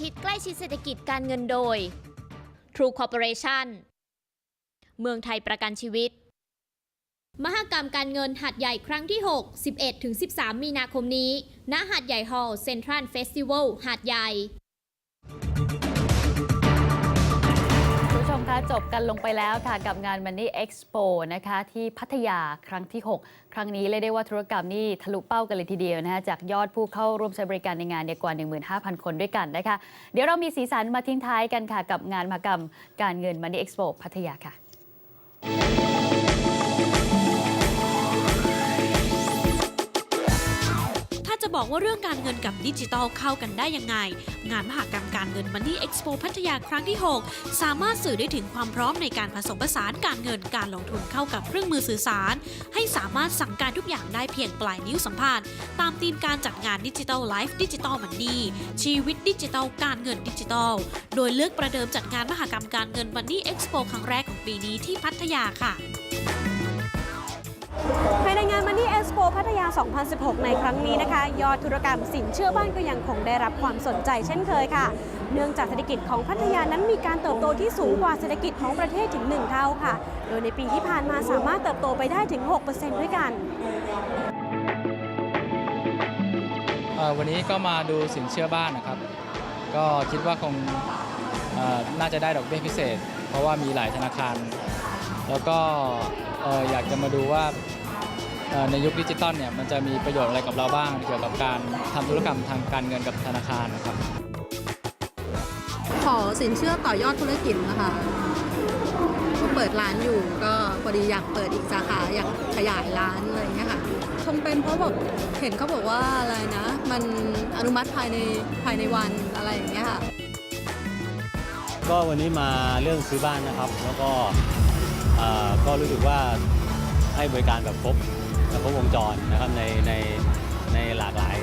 คิดใกล้ชิดเศรษฐกิจการเงินโดย True Corporation เมืองไทยประกันชีวิต มหกรรมการเงินหัดใหญ่ครั้งที่ 6 11-13 มีนาคมนี้ ณ หัดใหญ่ฮอลล์เซ็นทรัลเฟสติวัลหัดใหญ่ คุณผู้ชมคะจบกันลงไปแล้วค่ะกับงาน Money Expo นะคะที่พัทยาครั้งที่ 6 ครั้งนี้เรียกได้ว่าธุรกรรมนี่ทะลุเป้ากันเลยทีเดียวนะคะจากยอดผู้เข้าร่วมใช้บริการในงานเนี่ยกว่า 15,000 คนด้วยกันนะคะ เดี๋ยวเรามีสีสันมาทิ้งท้ายกันค่ะกับงานมหกรรมการเงิน Money Expo พัทยาค่ะ บอกว่าเรื่องการเงินกับดิจิทัลเข้ากันได้ยังไง งานมหกรรมการเงิน Money Expo พัทยาครั้งที่ 6 สามารถสื่อได้ถึงความพร้อมในการผสมผสานการเงินการลงทุนเข้ากับเครื่องมือสื่อสาร ให้สามารถสั่งการทุกอย่างได้เพียงปลายนิ้วสัมผัสตามธีมการจัดงานดิจิทัลไลฟ์ดิจิทัลมันนี่ชีวิตดิจิทัลการเงินดิจิทัล โดยเลือกประเดิมจัดงานมหกรรมการเงิน Money Expo ครั้งแรกของปีนี้ที่พัทยาค่ะ ภายในงาน Money Expo พัทยา 2016 ในครั้งนี้นะคะ ยอดธุรกรรมสินเชื่อบ้านก็ยังคงได้รับความสนใจเช่นเคยค่ะ เนื่องจากเศรษฐกิจของพัทยานั้นมีการเติบโตที่สูงกว่าเศรษฐกิจของประเทศถึง 1 เท่าค่ะ โดยในปีที่ผ่านมาสามารถเติบโตไปได้ถึง 6%ด้วยกันวันนี้ก็มาดูสินเชื่อบ้านนะครับ ก็คิดว่าคงน่าจะได้ดอกเบี้ยพิเศษ เพราะว่ามีหลายธนาคาร แล้วก็ เอ่ออยากจะมาดูว่าเอ่อในยุคดิจิตอลเนี่ยมันจะมีประโยชน์อะไรกับเราบ้าง เกี่ยวกับการทำธุรกรรมทางการเงินกับธนาคารนะครับ ขอสินเชื่อต่อยอดธุรกิจนะคะก็เปิดร้านอยู่ก็พอดีอยากเปิดอีกสาขาอยากขยายร้านอะไรอย่างเงี้ยค่ะคงเป็นเพราะแบบเห็นเขาบอกว่าอะไรนะ มันอนุมัติภายในภายในวันอะไรอย่างเงี้ยค่ะ ก็วันนี้มาเรื่องซื้อบ้านนะครับ แล้วก็เอ่อ ก็รู้สึกว่าให้บริการแบบครบแบบครบวงจรนะครับในในในหลากหลาย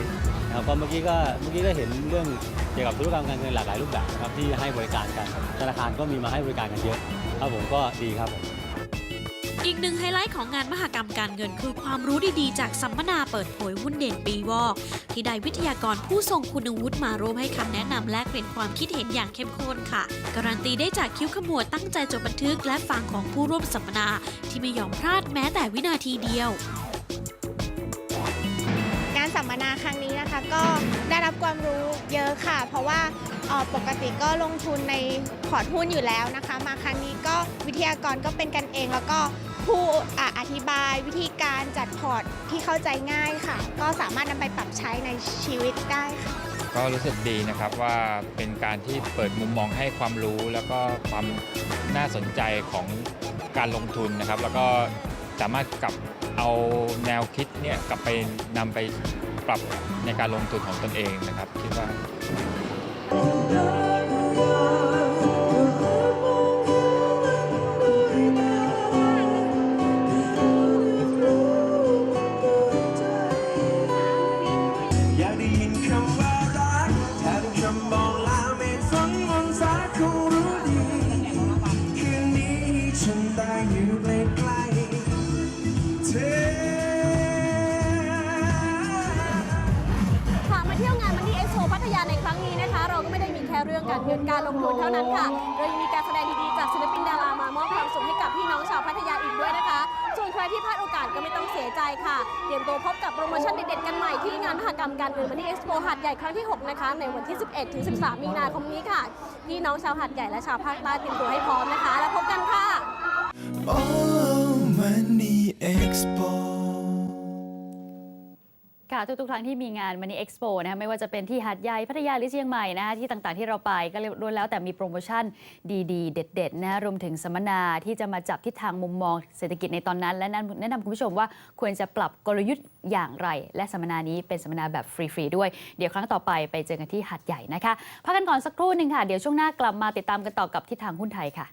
นะครับก็เมื่อกี้ก็เมื่อกี้ก็เห็นเรื่องเกี่ยวกับธุรกรรมการเงินหลากหลายรูปแบบนะครับที่ให้บริการกันธนาคารก็มีมาให้บริการกันเยอะครับผมก็ดีครับผม อีกหนึ่งไฮไลท์ของงานมหกรรมการเงินคือความรู้ดีๆ จากสัมมนาเปิดเผยหุ้นเด่นปีวอกที่ได้วิทยากรผู้ทรงคุณวุฒิมาร่วมให้คำแนะนำแลกเปลี่ยนความคิดเห็นอย่างเข้มข้นค่ะ การันตีได้จากคิ้วขมวดตั้งใจจดบันทึกและฟังของผู้ร่วมสัมมนาที่ไม่ยอมพลาดแม้แต่วินาทีเดียวงานสัมมนาครั้งนี้นะคะก็ได้รับความรู้เยอะค่ะ เพราะว่าปกติก็ลงทุนในพอร์ตหุ้นอยู่แล้วนะคะ มาครั้งนี้ก็วิทยากรก็เป็นกันเองแล้วก็ ผู้อธิบายวิธีการจัดพอร์ตที่เข้าใจง่ายค่ะ ก็สามารถนำไปปรับใช้ในชีวิตได้ค่ะ ก็รู้สึกดีนะครับว่าเป็นการที่เปิดมุมมองให้ความรู้แล้วก็ความน่าสนใจของการลงทุนนะครับ แล้วก็สามารถกลับเอาแนวคิดเนี่ยกลับไปนำไปปรับในการลงทุนของตนเองนะครับคิดว่า ฉันได้อยู่ใกล้ๆเธอค่ะมาเที่ยวงาน Money Expo พัทยาในครั้งนี้นะคะ เราก็ไม่ได้มีแค่เรื่องการเงินการลงทุนเท่านั้นค่ะ เรายังมีการแสดงดีๆจากศิลปินดารามามอบความสุขให้กับพี่น้องชาวพัทยาอีกด้วยนะคะ ส่วนใครที่พลาดโอกาสก็ไม่ต้องเสียใจค่ะ เตรียมตัวพบกับโปรโมชั่นเด็ดๆกันใหม่ที่งานมหกรรมการเงิน Money Expo หาดใหญ่ครั้งที่ 6 นะคะ ในวันที่ 11ถึง13 มีนาคมนี้ค่ะ พี่น้องชาวหาดใหญ่และชาวภาคใต้เตรียมตัวให้พร้อมนะคะ แล้วพบกันค่ะ Oh Money Expo ค่ะทุกๆครั้งที่มีงาน Money Expo นะคะไม่ว่าจะเป็นที่หาดใหญ่พัทยาหรือเชียงใหม่นะคะที่ต่างๆที่เราไปก็ล้วนแล้วแต่มีโปรโมชั่นดีๆ เด็ดๆนะรวมถึงสัมมนาที่จะมาจับทิศทางมุมมองเศรษฐกิจในตอนนั้น และแนะนำคุณผู้ชมว่าควรจะปรับกลยุทธ์อย่างไร และสัมมนานี้เป็นสัมมนาแบบฟรีๆด้วย เดี๋ยวครั้งต่อไปไปเจอกันที่หาดใหญ่นะคะพักกันก่อนสักครู่หนึ่งค่ะเดี๋ยวช่วงหน้ากลับมาติดตามกันต่อกับทิศทางหุ้นไทยค่ะ